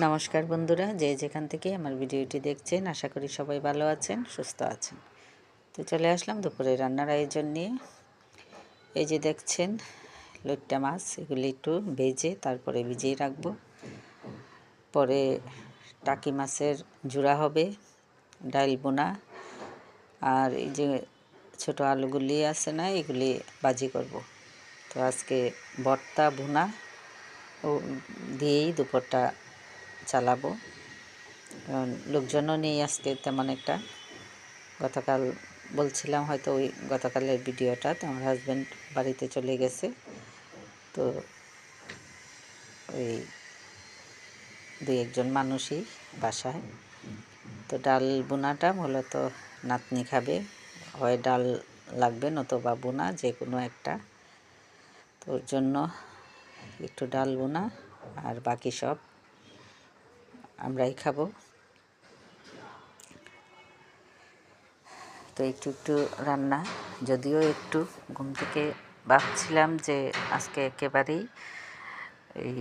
নমস্কার বন্ধুরা, যে যেখান থেকে আমার ভিডিওটি দেখছেন, আশা করি সবাই ভালো আছেন, সুস্থ আছেন। তো চলে আসলাম দুপুরে রান্নার আয়োজন নিয়ে। এই যে দেখছেন লইট্টা মাছ, এগুলি একটু ভেজে তারপরে ভিজিয়ে রাখব। পরে টাকি মাছের জুড়া হবে, ডাইল বোনা, আর এই যে ছোট আলুগুলি আছে না, এগুলি বাজি করব। তো আজকে ভর্তা, ভুনা, ও দিয়েই দুপুরটা চালাবো। কারণ লোকজনও নেই আজকে তেমন একটা। গতকাল বলছিলাম হয়তো ওই গতকালের ভিডিওটা, তো আমার হাজব্যান্ড বাড়িতে চলে গেছে। তো ওই দুই একজন মানুষই বাসায়। তো ডাল বোনাটা মূলত নাতনি খাবে। হয় ডাল লাগবে নতুবা বোনা যে কোনো একটা। তো ওর জন্য একটু ডাল বোনা আর বাকি সব আমরাই খাব। তো একটু একটু রান্না। যদিও একটু ঘুম থেকে ভাবছিলাম যে আজকে একেবারেই এই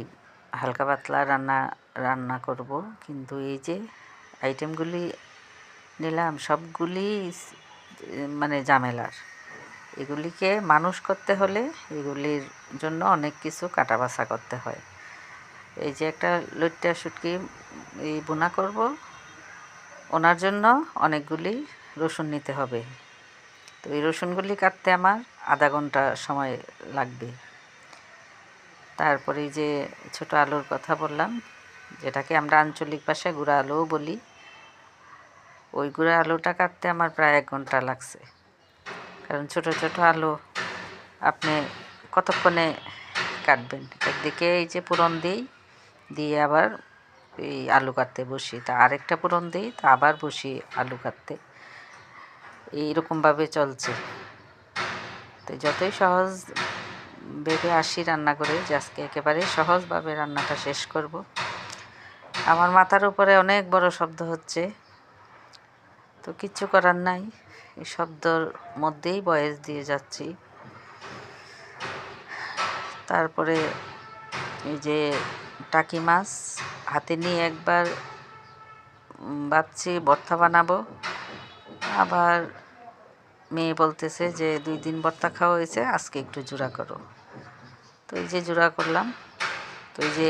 হালকা পাতলা রান্না রান্না করব। কিন্তু এই যে আইটেমগুলি নিলাম, সবগুলি মানে ঝামেলার। এগুলিকে মানুষ করতে হলে এগুলির জন্য অনেক কিছু কাটা বাছা করতে হয়। এই যে একটা লইট্টা শুটকি, এই বোনা করব। ওনার জন্য অনেকগুলি রসুন নিতে হবে। তো এই রসুনগুলি কাটতে আমার আধা ঘণ্টা সময় লাগবে। তারপরে যে ছোট আলুর কথা বললাম, যেটাকে আমরা আঞ্চলিক ভাষায় গুঁড়া আলুও বলি, ওই গুঁড়া আলুটা কাটতে আমার প্রায় এক ঘণ্টা লাগছে। কারণ ছোট ছোট আলু আপনি কতক্ষণে কাটবেন? একদিকে এই যে পুরন দিই দিয়ে আবার এই আলু কাটতে বসি। তা আরেকটা পুরন দিই, তা আবার বসি আলু কাটতে। এইরকমভাবে চলছে। তো যতই সহজ ভেবে আসি রান্না করে, যে আজকে একেবারে সহজভাবে রান্নাটা শেষ করব। আমার মাথার উপরে অনেক বড় শব্দ হচ্ছে। তো কিচ্ছু করার নাই। এই শব্দর মধ্যেই বয়স দিয়ে যাচ্ছি। তারপরে এই যে টাকি মাছ হাতে নিয়ে একবার ভাবছি ভর্তা বানাবো। আবার মেয়ে বলতেছে যে, দুই দিন ভর্তা খাওয়া হয়েছে, আজকে একটু জোড়া করো। তো এই যে জোড়া করলাম, তো এই যে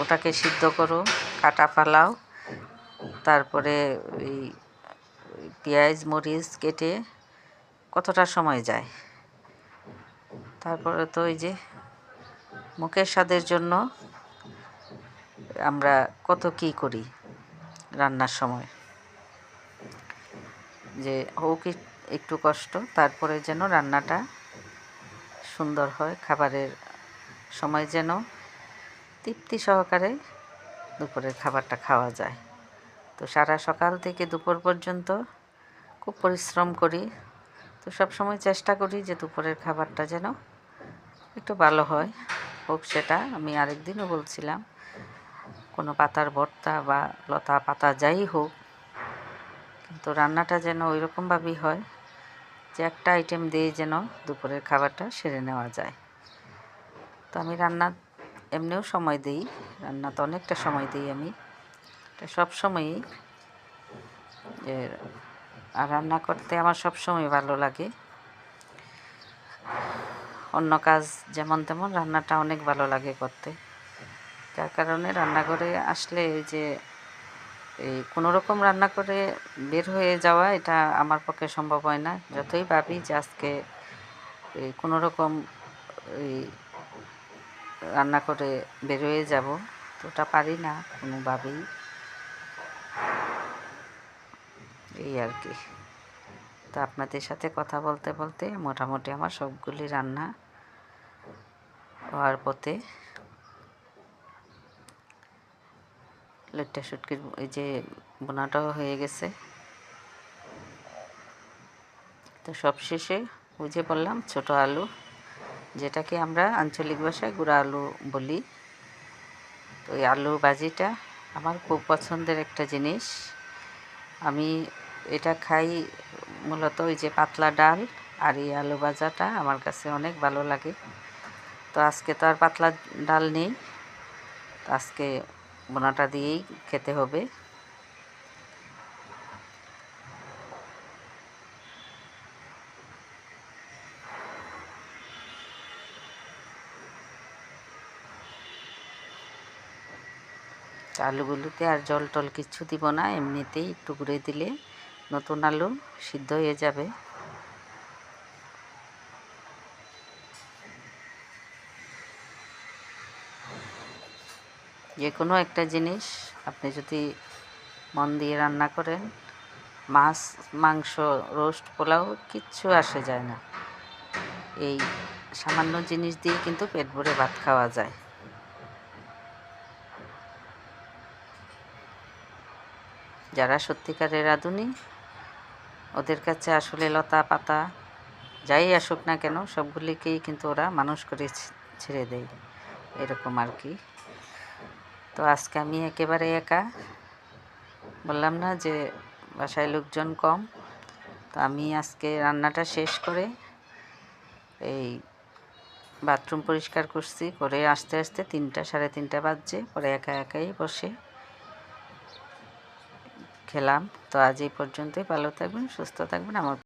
ওটাকে সিদ্ধ করো, কাটা ফালাও তারপরে এই পেঁয়াজ, মরিচ কেটে কতটা সময় যায়? তারপরে তো ওই যে মুখের স্বাদের জন্য আমরা কত কি করি রান্নার সময়। যে হোক একটু কষ্ট, তারপরে যেন রান্নাটা সুন্দর হয়, খাবারের সময় যেন তৃপ্তি সহকারে দুপুরের খাবারটা খাওয়া যায়। তো সারা সকাল থেকে দুপুর পর্যন্ত খুব পরিশ্রম করি। তো সব সময় চেষ্টা করি যে দুপুরের খাবারটা যেন একটু ভালো হয়। হোক সেটা আমি আরেকদিনও বলছিলাম। কোনো পাতার ভর্তা বা লতা পাতা যাই হোক, কিন্তু রান্নাটা যেন ওই রকমভাবেই হয় যে একটা আইটেম দিয়ে যেন দুপুরের খাবারটা সেরে নেওয়া যায়। তো আমি রান্না এমনিও সময় দিই, রান্না তো অনেকটা সময় দিই আমি। সব সময়ই যে আর রান্না করতে আমার সব সময় ভালো লাগে। অন্য কাজ যেমন তেমন রান্নাটা অনেক ভালো লাগে করতে। যার কারণে রান্নাঘরে আসলে যে, এই কোনো রকম রান্না করে বের হয়ে যাওয়া, এটা আমার পক্ষে সম্ভব হয় না। যতই ভাবি যে আজকে এই কোনো রকম এই রান্না করে বের হয়ে যাব তো ওটা পারি না কোনোভাবেই এই আর কি। তো আপনাদের সাথে কথা বলতে বলতে মোটামুটি আমার সবগুলি রান্না হওয়ার পথে লেট্টা শুটকির এই যে বোনাটাও হয়ে গেছে। তো সব শেষে বুঝে বললাম ছোট আলু, যেটাকে আমরা আঞ্চলিক ভাষায় গুঁড়া আলু বলি। তো এই আলু ভাজিটা আমার খুব পছন্দের একটা জিনিস। আমি এটা খাই মূলত ওই যে পাতলা ডাল আর এই আলু ভাজাটা আমার কাছে অনেক ভালো লাগে। তো আজকে তো আর পাতলা ডাল নেই। আজকে বোনাটা দিয়েই খেতে হবে। আলুগুলোতে আর জল টল কিচ্ছু দিব না, এমনিতেই একটু দিলে নতুন আলু সিদ্ধ হয়ে যাবে। যে কোনো একটা জিনিস আপনি যদি মন দিয়ে রান্না করেন, মাছ, মাংস, রোস্ট, পোলাও কিচ্ছু আসে যায় না। এই সামান্য জিনিস দিয়ে কিন্তু পেট ভরে ভাত খাওয়া যায়। যারা সত্যিকারের রাঁধুনি, ওদের কাছে আসলে লতা পাতা যাই আসুক না কেন, সবগুলিকেই কিন্তু ওরা মানুষ করে ছেড়ে দেয়। এরকম আর কি। তো আজকে আমি একেবারে একা। বললাম না যে বাসায় লোকজন কম। তো আমি আজকে রান্নাটা শেষ করে এই বাথরুম পরিষ্কার করছি। করে আস্তে আস্তে তিনটা, সাড়ে তিনটা বাজছে। পরে একা একাই বসে খেলাম। তো আজ এই পর্যন্তই। ভালো থাকবেন, সুস্থ থাকবেন। আমার